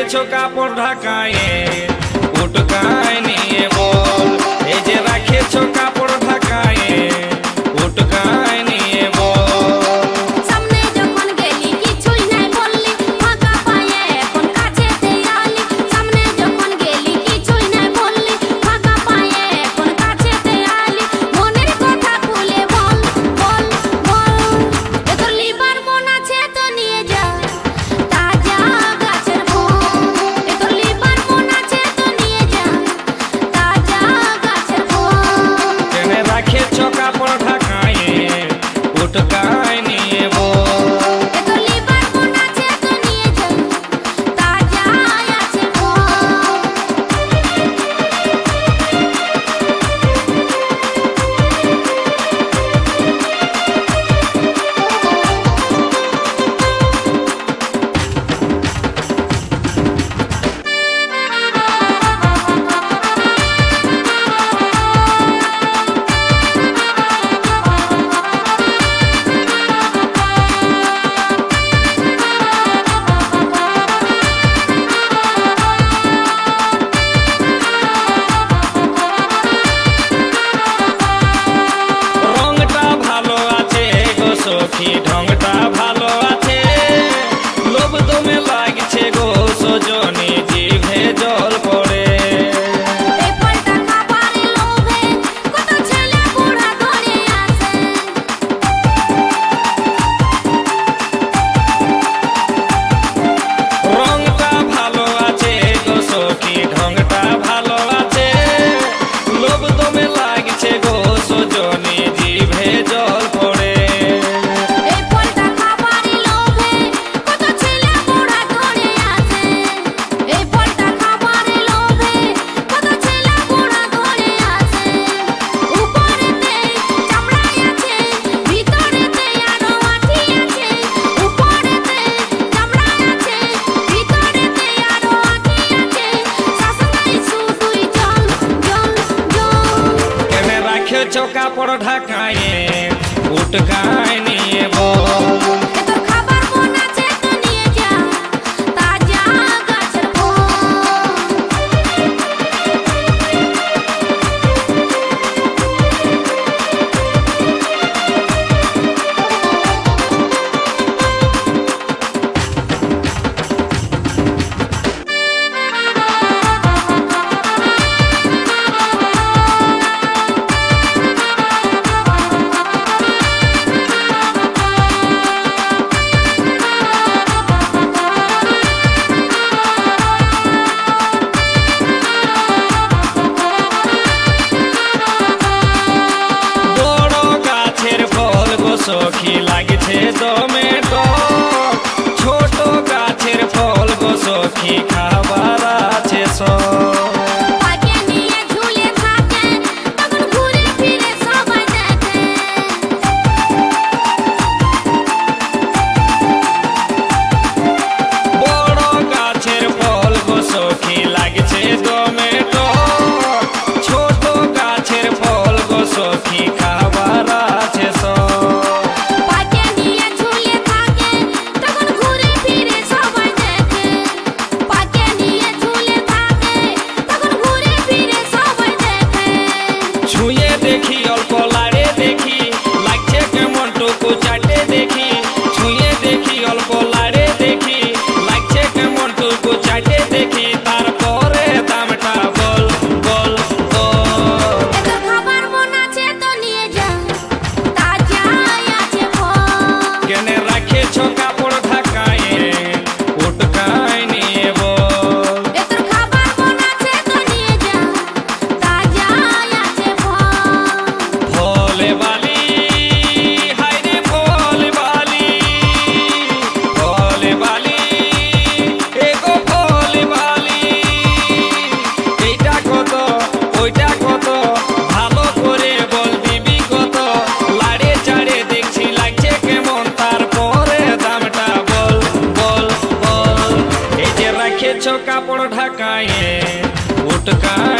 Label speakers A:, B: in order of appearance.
A: দিয়েছ কাপড় ঢাকায় উটকায় নিয়ে বল। এই যে রাখেছো কাপড় ঢাকায় উটকায় tocar কাপড় ঢাকায় উটকায় देखी tocar.